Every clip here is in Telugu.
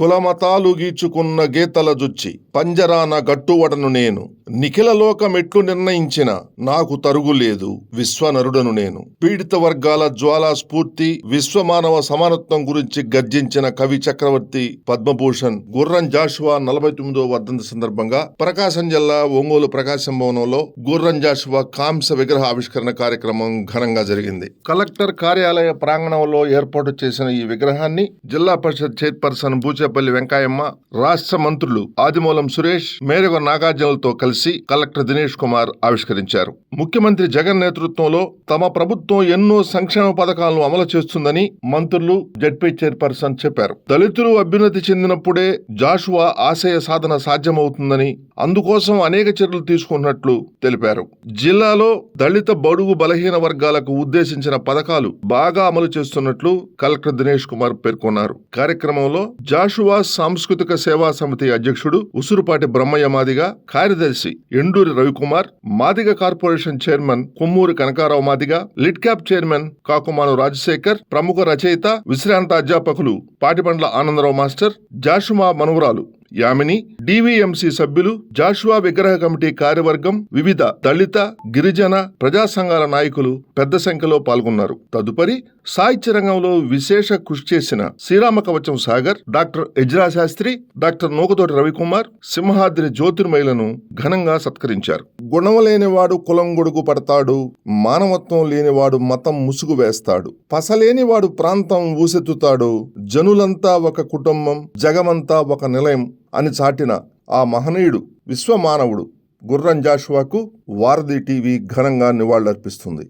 కులమతాలు గీచుకున్న గీతల జుచ్చి పంజరాన గట్టువడను నేను. నిఖిలలోకమెట్లు నిర్ణయించిన నాకు తరుగులేదు విశ్వనరుడను నేను. పీడిత వర్గాల జ్వాలా స్ఫూర్తి విశ్వమానవ సమానత్వం గురించి గర్జించిన కవి చక్రవర్తి పద్మభూషణ్ గుర్రం జాషువా నలభై తొమ్మిదో వర్ధంతి సందర్భంగా ప్రకాశం జిల్లా ఒంగోలు ప్రకాశం భవనంలో గుర్రం జాషువా కాంస విగ్రహ ఆవిష్కరణ కార్యక్రమం ఘనంగా జరిగింది. కలెక్టర్ కార్యాలయ ప్రాంగణంలో ఏర్పాటు చేసిన ఈ విగ్రహాన్ని జిల్లా పరిషత్ చైర్పర్సన్ బూచేపల్లి వెంకాయమ్మ రాష్ట్ర మంత్రులు ఆదిమూలం సురేష్ మేరగ నాగార్జునలతో కలిసి కలెక్టర్ దినేష్ కుమార్ ఆవిష్కరించారు. ముఖ్యమంత్రి జగన్ నేతృత్వంలో తమ ప్రభుత్వం ఎన్నో సంక్షేమ పథకాలను అమలు చేస్తుందని మంత్రులు జడ్పీ చైర్పర్సన్ చెప్పారు. దళితులు అభ్యున్నతి చెందినప్పుడే జాషువా ఆశయ సాధన సాధ్యమవుతుందని అందుకోసం అనేక చర్యలు తీసుకున్నట్లు తెలిపారు. జిల్లాలో దళిత బడుగు బలహీన వర్గాలకు ఉద్దేశించిన పథకాలు బాగా అమలు చేస్తున్నట్లు కలెక్టర్ దినేష్ కుమార్ పేర్కొన్నారు. కార్యక్రమంలో జాషువా సాంస్కృతిక సేవా సమితి అధ్యక్షుడు ఉసురుపాటి బ్రహ్మయ్య మాదిగా కార్యదర్శి Enduri Ravikumar Madiga corporation chairman Kommuri Kanakarao Madiga LIDCAP chairman Kakumanu Rajasekhar ప్రముఖ రచయిత విశ్రాంత అధ్యాపకులు పాటిబండ్ల ఆనందరావు మాస్టర్ జాషుమా మనువరాలు. యామిని డివిఎంసి సభ్యులు జాషువా విగ్రహ కమిటీ కార్యవర్గం వివిధ దళిత గిరిజన ప్రజా సంఘాల నాయకులు పెద్ద సంఖ్యలో పాల్గొన్నారు. తదుపరి సాహిత్య రంగంలో విశేష కృషి చేసిన శ్రీరామ కవచం సాగర్ డాక్టర్ ఎజ్రా శాస్త్రి డాక్టర్ నూకతోటి రవికుమార్ సింహాద్రి జ్యోతిర్మయులను ఘనంగా సత్కరించారు. గుణం లేనివాడు కులం గొడుగు పడతాడు మానవత్వం లేనివాడు మతం ముసుగు వేస్తాడు. పసలేనివాడు ప్రాంతం ఊసెత్తుతాడు జనులంతా ఒక కుటుంబం జగమంతా ఒక నిలయం. అని చాటిన ఆ మహనీయుడు విశ్వమానవుడు గుర్రం జాషువాకు వారధి టీవీ ఘనంగా నివాళులర్పిస్తుంది.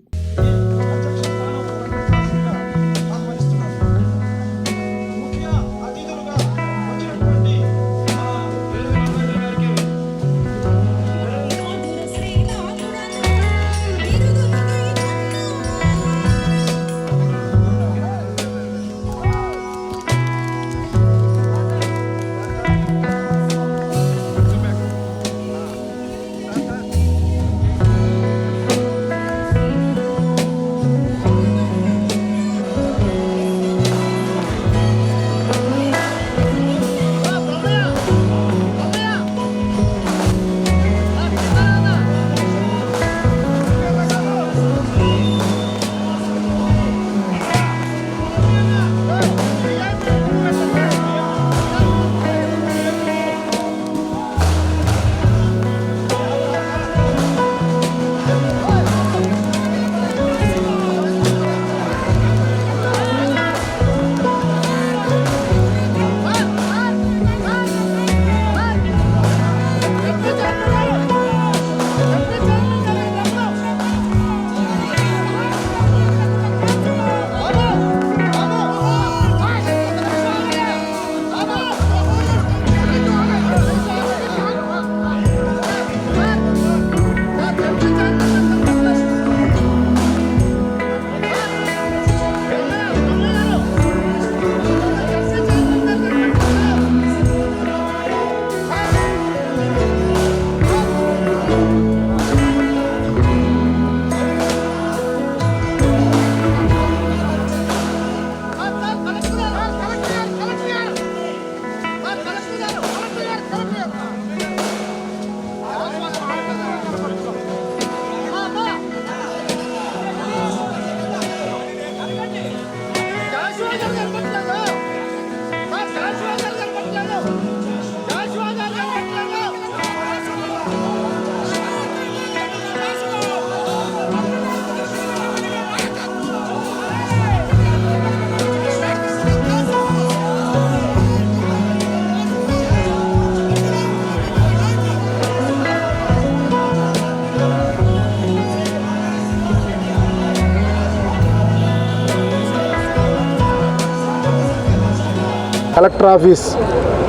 కలెక్టర్ ఆఫీస్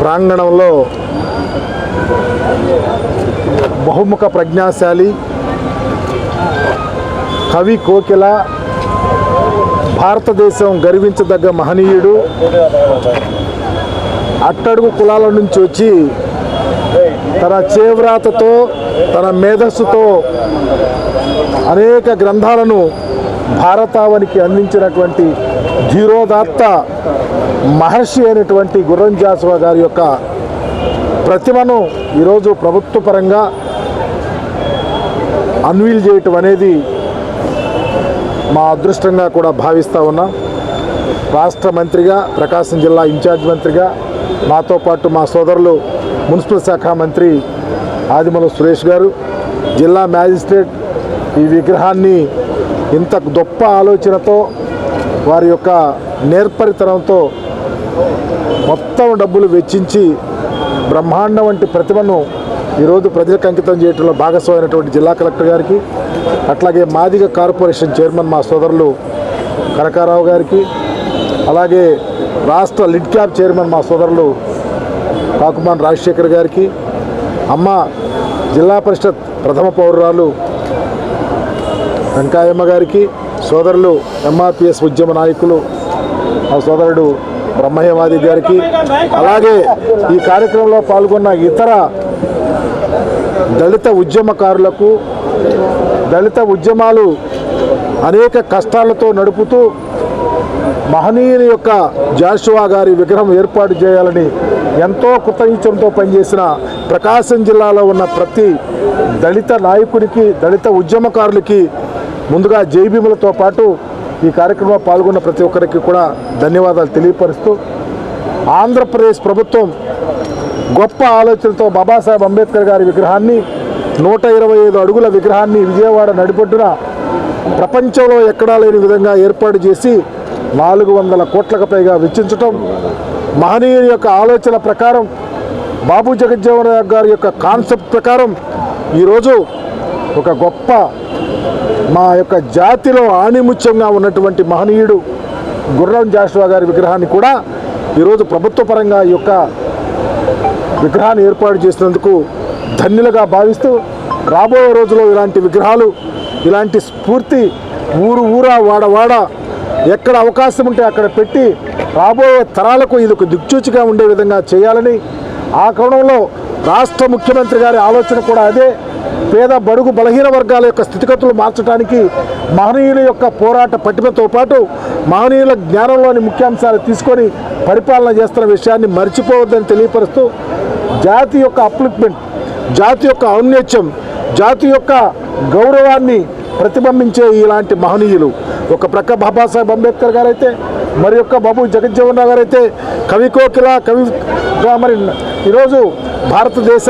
ప్రాంగణంలో బహుముఖ ప్రజ్ఞాశాలి కవి కోకిల భారతదేశం గర్వించదగ్గ మహనీయుడు అట్టడుగు కులాల నుంచి వచ్చి తన చేవ్రాతతో తన మేధస్సుతో అనేక గ్రంథాలను భారతావనికి అందించినటువంటి ధీరోదాత్త మహర్షి అయినటువంటి గుర్రం జాసువా గారి యొక్క ప్రతిమను ఈరోజు ప్రభుత్వ పరంగా అన్వీల్ చేయటం అనేది మా అదృష్టంగా కూడా భావిస్తూ ఉన్నాం. రాష్ట్ర మంత్రిగా ప్రకాశం జిల్లా ఇన్ఛార్జ్ మంత్రిగా మాతో పాటు మా సోదరులు మున్సిపల్ శాఖ మంత్రి ఆదిమల సురేష్ గారు జిల్లా మ్యాజిస్ట్రేట్ ఈ విగ్రహాన్ని ఇంత గొప్ప ఆలోచనతో వారి యొక్క నేర్పరితనంతో మొత్తం డబ్బులు వెచ్చించి బ్రహ్మాండం వంటి ప్రతిభను ఈరోజు ప్రజలకు అంకితం చేయడంలో భాగస్వామైనటువంటి జిల్లా కలెక్టర్ గారికి అట్లాగే మాదిగ కార్పొరేషన్ చైర్మన్ మా సోదరులు కనకారావు గారికి అలాగే రాష్ట్ర లిడ్ క్యాబ్ చైర్మన్ మా సోదరులు కాకుమాన్ రాజశేఖర్ గారికి అమ్మ జిల్లా పరిషత్ ప్రథమ పౌరురాలు వెంకాయమ్మ గారికి సోదరులు ఎంఆర్పిఎస్ ఉద్యమ నాయకులు మా సోదరుడు బ్రహ్మయ్యవాది గారికి అలాగే ఈ కార్యక్రమంలో పాల్గొన్న ఇతర దళిత ఉద్యమకారులకు దళిత ఉద్యమాలు అనేక కష్టాలతో నడుపుతూ మహనీయుని యొక్క జాషువా గారి విగ్రహం ఏర్పాటు చేయాలని ఎంతో కృతజ్ఞతంతో పనిచేసిన ప్రకాశం జిల్లాలో ఉన్న ప్రతి దళిత నాయకుడికి దళిత ఉద్యమకారులకి ముందుగా జైభీములతో పాటు ఈ కార్యక్రమంలో పాల్గొన్న ప్రతి ఒక్కరికి కూడా ధన్యవాదాలు తెలియపరుస్తూ ఆంధ్రప్రదేశ్ ప్రభుత్వం గొప్ప ఆలోచనతో బాబాసాహెబ్ అంబేద్కర్ గారి విగ్రహాన్ని నూట ఇరవై ఐదు అడుగుల విగ్రహాన్ని విజయవాడ నడిపొడ్డున ప్రపంచంలో ఎక్కడా లేని విధంగా ఏర్పాటు చేసి నాలుగు వందల కోట్లకు పైగా వెచ్చించటం మహనీయుని యొక్క ఆలోచన ప్రకారం బాబు జగజ్జీవన్ గారి యొక్క కాన్సెప్ట్ ప్రకారం ఈరోజు ఒక గొప్ప మా యొక్క జాతిలో ఆణిముత్యంగా ఉన్నటువంటి మహనీయుడు గుర్రం జాషువా గారి విగ్రహాన్ని కూడా ఈరోజు ప్రభుత్వ పరంగా ఈ యొక్క విగ్రహాన్ని ఏర్పాటు చేసినందుకు ధన్యులుగా భావిస్తూ రాబోయే రోజులో ఇలాంటి విగ్రహాలు ఇలాంటి స్ఫూర్తి ఊరు ఊరా వాడవాడ ఎక్కడ అవకాశం ఉంటే అక్కడ పెట్టి రాబోయే తరాలకు ఇది ఒక దిక్చూచిగా ఉండే విధంగా చేయాలని ఆ కోణంలో రాష్ట్ర ముఖ్యమంత్రి గారి ఆలోచన కూడా అదే. పేద బడుగు బలహీన వర్గాల యొక్క స్థితిగతులు మార్చడానికి మహనీయుల యొక్క పోరాట పటిమతో పాటు మహనీయుల జ్ఞానంలోని ముఖ్యాంశాలు తీసుకొని పరిపాలన చేస్తున్న విషయాన్ని మర్చిపోవద్దని తెలియపరుస్తూ జాతి యొక్క అప్లిప్మెంట్ జాతి యొక్క ఔన్నత్యం జాతి యొక్క గౌరవాన్ని ప్రతిబింబించే ఇలాంటి మహనీయులు. ఒక ప్రక్క బాబాసాహెబ్ అంబేద్కర్ గారైతే మరి యొక్క బాబు జగజ్జీవన్ రావు గారైతే కవి కోకిల కవి మరి ఈరోజు భారతదేశ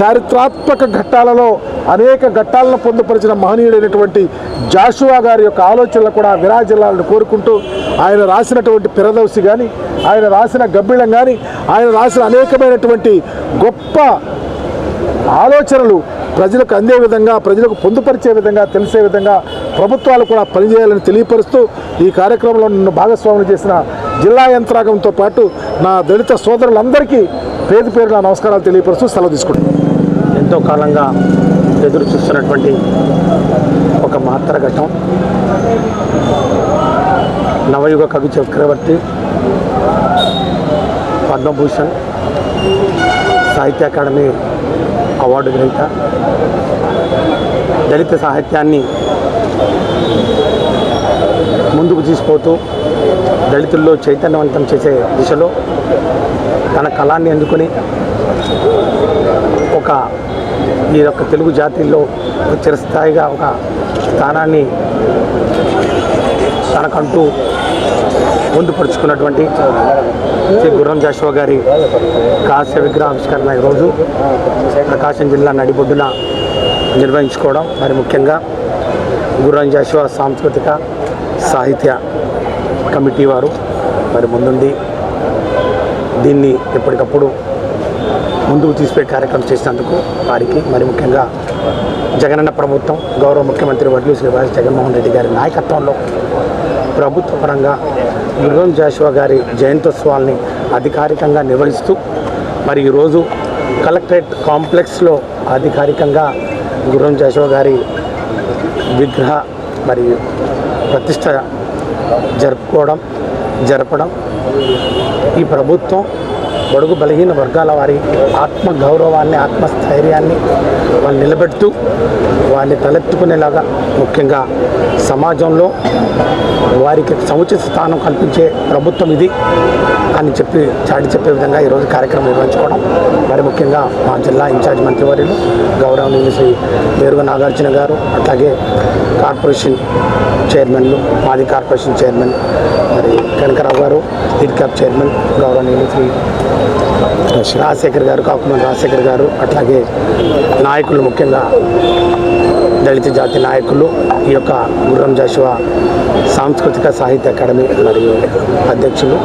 చారిత్రాత్మక ఘట్టాలలో అనేక ఘట్టాలను పొందుపరిచిన మహనీయుడైనటువంటి జాషువా గారి యొక్క ఆలోచనలు కూడా విరాజిల్లాలను కోరుకుంటూ ఆయన రాసినటువంటి పిరదౌసి కానీ ఆయన రాసిన గబ్బిళం కానీ ఆయన రాసిన అనేకమైనటువంటి గొప్ప ఆలోచనలు ప్రజలకు అందే విధంగా ప్రజలకు పొందుపరిచే విధంగా తెలిసే విధంగా ప్రభుత్వాలు కూడా పనిచేయాలని తెలియపరుస్తూ ఈ కార్యక్రమంలో నన్ను భాగస్వాములు చేసిన జిల్లా యంత్రాంగంతో పాటు నా దళిత సోదరులందరికీ పేరు పేరు నా నమస్కారాలు తెలియపరుస్తూ సెలవు తీసుకుంటాను ఎంతో కాలంగా ఎదురు చూస్తున్నటువంటి ఒక మాత్ర ఘట్టం నవయుగ కవి చక్రవర్తి పద్మభూషణ్ సాహిత్య అకాడమీ అవార్డు గ్రహీత దళిత సాహిత్యాన్ని ముందుకు తీసుకుపోతూ దళితుల్లో చైతన్యవంతం చేసే దిశలో తన కళాన్ని అందుకొని ఒక ఈ యొక్క తెలుగు జాతిలో చిరస్థాయిగా ఒక స్థానాన్ని తనకంటూ పొందుపరుచుకున్నటువంటి శ్రీ గుర్రం జాషువా గారి కాస్య విగ్రహావిష్కరణ ఈరోజు ప్రకాశం జిల్లా నడిబొడ్డున నిర్వహించుకోవడం. మరి ముఖ్యంగా గుర్రం జాషువా సాంస్కృతిక సాహిత్య కమిటీ వారు. మరి ముందుండి దీన్ని ఎప్పటికప్పుడు ముందుకు తీసుకెళ్ళే కార్యక్రమం చేసినందుకు వారికి మరి ముఖ్యంగా జగనన్న ప్రభుత్వం గౌరవ ముఖ్యమంత్రి వడ్లీ శ్రీ జగన్మోహన్ రెడ్డి గారి నాయకత్వంలో ప్రభుత్వ పరంగా గుర్రం జాషువా గారి జయంతోత్సవాల్ని అధికారికంగా నిర్వహిస్తూ మరి ఈరోజు కలెక్టరేట్ కాంప్లెక్స్లో అధికారికంగా గుర్రం జాషువా గారి విగ్రహ మరి ప్రతిష్ట జరుపుకోవడం జరపడం ఈ ప్రభుత్వం బడుగు బలహీన వర్గాల వారి ఆత్మ గౌరవాన్ని ఆత్మస్థైర్యాన్ని వాళ్ళు నిలబెడుతూ వారిని తలెత్తుకునేలాగా ముఖ్యంగా సమాజంలో వారికి సముచిత స్థానం కల్పించే ప్రభుత్వం ఇది అని చెప్పి చాటి చెప్పే విధంగా ఈరోజు కార్యక్రమం నిర్వహించుకోవడం. మరి ముఖ్యంగా మా జిల్లా ఇన్ఛార్జ్ మంత్రివర్యులు గౌరవనీయులు శ్రీ మేరుగ నాగార్జున గారు అట్లాగే కార్పొరేషన్ చైర్మన్లు మాది కార్పొరేషన్ చైర్మన్ మరి కనకరావు గారు లీడ్ క్యాప్ చైర్మన్ గౌరవనీయులు శ్రీ రాజశేఖర్ గారు కాకుమన్ రాజశేఖర్ గారు అట్లాగే నాయకులు ముఖ్యంగా దళిత జాతి నాయకులు ఈ యొక్క గుర్రం జాషువా సాంస్కృతిక సాహిత్య అకాడమీ మరియు అధ్యక్షులు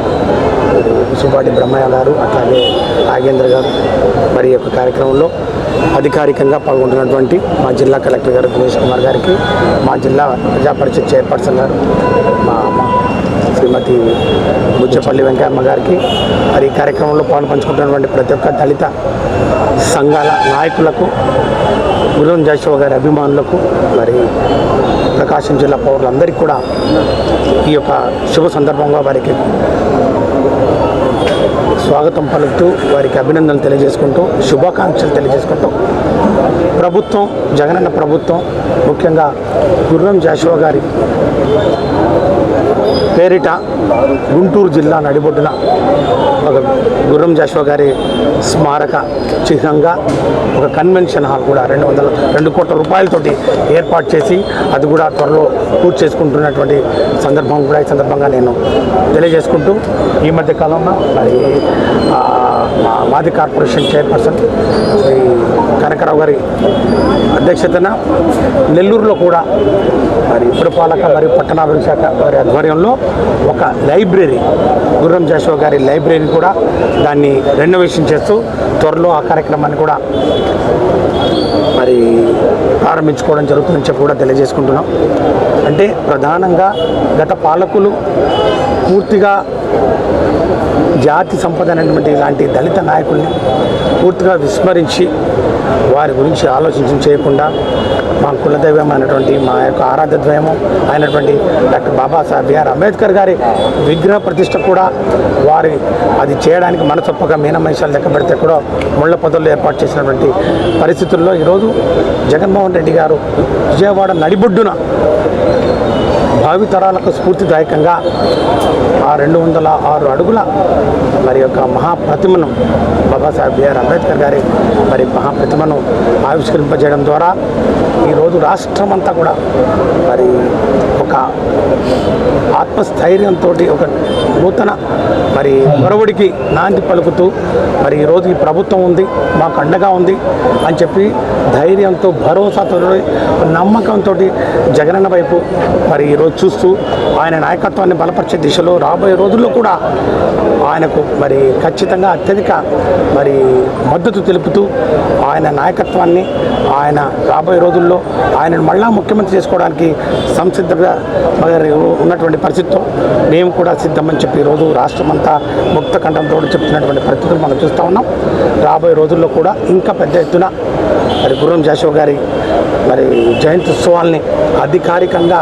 సుబాటి బ్రహ్మయ్య గారు అట్లాగే నాగేంద్ర గారు మరి యొక్క కార్యక్రమంలో అధికారికంగా పాల్గొంటున్నటువంటి మా జిల్లా కలెక్టర్ గారు దినేష్ కుమార్ గారికి మా జిల్లా ప్రజా పరిషత్ చైర్పర్సన్ గారు మా శ్రీమతి బుజ్జపల్లి వెంకయ్యమ్మ గారికి. మరి ఈ కార్యక్రమంలో పాలు పంచుకుంటున్నటువంటి ప్రతి ఒక్క దళిత సంఘాల నాయకులకు గురం జాషువా గారి అభిమానులకు మరి ప్రకాశం జిల్లా పౌరులందరికీ కూడా ఈ యొక్క శుభ సందర్భంగా వారికి స్వాగతం పలుకుతూ వారికి అభినందనలు తెలియజేసుకుంటూ శుభాకాంక్షలు తెలియజేసుకుంటూ ప్రభుత్వం జగనన్న ప్రభుత్వం ముఖ్యంగా గుర్రం జాషువా గారి పేరిట గుంటూరు జిల్లా నడిబొడ్డున ఒక గుర్రం జాషువా గారి స్మారక చిహ్నంగా ఒక కన్వెన్షన్ హాల్ కూడా రెండు వందల రెండు కోట్ల రూపాయలతోటి ఏర్పాటు చేసి అది కూడా త్వరలో పూర్తి చేసుకుంటున్నటువంటి సందర్భం కూడా ఈ సందర్భంగా నేను తెలియజేసుకుంటూ ఈ మధ్య కాలంలో మరి మా మాది కార్పొరేషన్ చైర్పర్సన్ శ్రీ కనకరావు గారి అధ్యక్షతన నెల్లూరులో కూడా మరి పురపాలక మరియు పట్టణాభివృద్ధి శాఖ వారి ఆధ్వర్యంలో ఒక లైబ్రరీ గుర్రం జాషువా గారి లైబ్రరీ కూడా దాన్ని రెనోవేషన్ చేస్తూ త్వరలో ఆ కార్యక్రమాన్ని కూడా మరి ప్రారంభించుకోవడం జరుగుతుందని చెప్పి కూడా తెలియజేసుకుంటున్నాం. అంటే ప్రధానంగా గత పాలకులు పూర్తిగా జాతి సంపద అనేటువంటి ఇలాంటి దళిత నాయకుల్ని పూర్తిగా విస్మరించి వారి గురించి ఆలోచించి చేయకుండా మా కులదైవం అయినటువంటి మా యొక్క ఆరాధ్యద్వయము అయినటువంటి డాక్టర్ బాబాసాహెబ్ బిఆర్ అంబేద్కర్ గారి విగ్రహ ప్రతిష్ట కూడా వారి అది చేయడానికి మనసొప్పగా మీనమహిషాలు లెక్క పెడితే కూడా ముళ్ళ పొదల్లో ఏర్పాటు చేసినటువంటి పరిస్థితుల్లో ఈరోజు జగన్మోహన్ రెడ్డి గారు విజయవాడ నడిబొడ్డున భావితరాలకు స్ఫూర్తిదాయకంగా ఆ రెండు వందల ఆరు అడుగుల మరి యొక్క మహాప్రతిమను బాబాసాహెబ్ బిఆర్ అంబేద్కర్ గారి మరి మహాప్రతిమను ఆవిష్కరింపజేయడం ద్వారా ఈరోజు రాష్ట్రమంతా కూడా మరి ఒక ఆత్మస్థైర్యంతో ఒక నూతన మరి గొరవుడికి నాంది పలుకుతూ మరి ఈరోజు ఈ ప్రభుత్వం ఉంది మాకు అండగా ఉంది అని చెప్పి ధైర్యంతో భరోసాతో నమ్మకంతో జగనన్న వైపు మరి ఈరోజు చూస్తూ ఆయన నాయకత్వాన్ని బలపరిచే దిశలో రాబోయే రోజుల్లో కూడా ఆయనకు మరి ఖచ్చితంగా అత్యధిక మరి మద్దతు తెలుపుతూ ఆయన నాయకత్వాన్ని ఆయన రాబోయే రోజుల్లో ఆయనను మళ్ళా ముఖ్యమంత్రి చేసుకోవడానికి సంసిద్ధంగా ఉన్నటువంటి పరిస్థితితో మేము కూడా సిద్ధమని చెప్పి ఈరోజు రాష్ట్రమంతా ముక్త కంఠంతో చెప్తున్నటువంటి పరిస్థితులు మనం చూస్తూ ఉన్నాం. రాబోయే రోజుల్లో కూడా ఇంకా పెద్ద ఎత్తున మరి గుర్రం జాషో గారి మరి జయంతి ఉత్సవాల్ని అధికారికంగా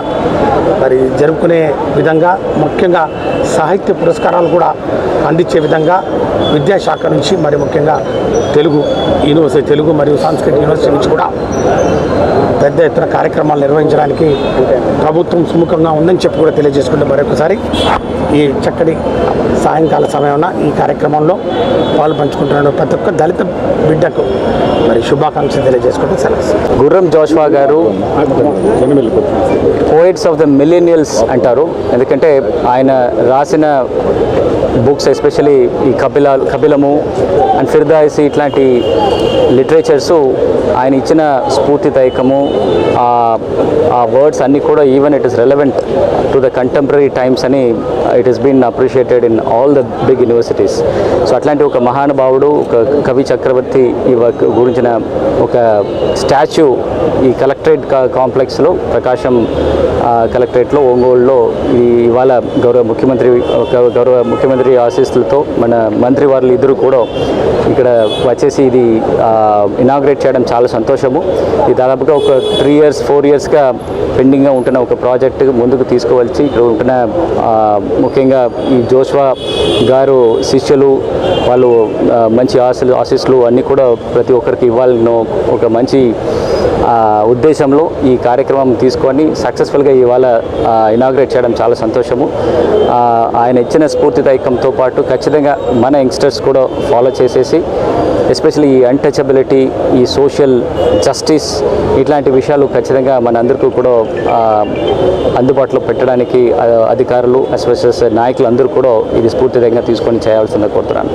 మరి జరుపుకునే విధంగా ముఖ్యంగా సాహిత్య పురస్కారాలు కూడా అందించే విధంగా విద్యాశాఖ నుంచి మరి ముఖ్యంగా తెలుగు యూనివర్సిటీ తెలుగు మరియు సాంస్కృతిక యూనివర్సిటీ నుంచి కూడా పెద్ద ఎత్తున కార్యక్రమాలు నిర్వహించడానికి ప్రభుత్వం సుముఖంగా ఉందని చెప్పి కూడా తెలియజేసుకుంటే మరొకసారి ఈ చక్కటి సాయంకాల సమయమున ఈ కార్యక్రమంలో పాలు పంచుకుంటున్నాడు ప్రతి ఒక్క దళిత బిడ్డకు మరి శుభాకాంక్షలు తెలియజేసుకుంటూ సెలవు. గుర్రం జోష్వా గారు పోయిట్స్ ఆఫ్ ద మిలీనియల్స్ అంటారు. ఎందుకంటే ఆయన రాసిన బుక్స్ ఎస్పెషలీ ఈ కపిల కపిలము అండ్ ఫిర్దాయిసి ఇట్లాంటి లిటరేచర్స్ ఆయన ఇచ్చిన స్ఫూర్తిదాయకము ఆ వర్డ్స్ అన్నీ కూడా even it is relevant to the contemporary times అని it is been appreciated in all the big universities so అట్లాంటి ఒక మహానుభావుడు ఒక కవి చక్రవర్తి ఈ వర్క్ గురించిన ఒక స్టాచ్యూ ఈ కలెక్టరేట్ కాంప్లెక్స్లో ప్రకాశం కలెక్టరేట్లో ఒంగోలులో ఈ ఇవాళ గౌరవ ముఖ్యమంత్రి గౌరవ ముఖ్యమంత్రి మంత్రి ఆశీస్సులతో మన మంత్రి వారు ఇద్దరు కూడా ఇక్కడ వచ్చేసి ఇది ఇనాగ్రేట్ చేయడం చాలా సంతోషము. ఇది దాదాపుగా ఒక త్రీ ఇయర్స్ ఫోర్ ఇయర్స్గా పెండింగ్గా ఉంటున్న ఒక ప్రాజెక్ట్ ముందుకు తీసుకోవాల్సి ఇక్కడ ఉంటున్న ముఖ్యంగా ఈ జోష్వా గారు శిష్యులు వాళ్ళు మంచి ఆశలు ఆశీస్సులు అన్నీ కూడా ప్రతి ఒక్కరికి ఇవ్వాలని ఒక మంచి ఉద్దేశంలో ఈ కార్యక్రమం తీసుకొని సక్సెస్ఫుల్గా ఇవాళ ఇనాగ్రేట్ చేయడం చాలా సంతోషము. ఆయన ఇచ్చిన స్ఫూర్తిదాయకంతో పాటు ఖచ్చితంగా మన యంగ్స్టర్స్ కూడా ఫాలో చేసేసి ఎస్పెషల్లీ ఈ అన్టచబిలిటీ ఈ సోషల్ జస్టిస్ ఇట్లాంటి విషయాలు ఖచ్చితంగా మన అందరికీ కూడా అందుబాటులో పెట్టడానికి అధికారులు ఎస్పెషల్ నాయకులు అందరూ కూడా ఇది స్ఫూర్తిదంగా తీసుకొని చేయాల్సిందే కోరుతున్నాను.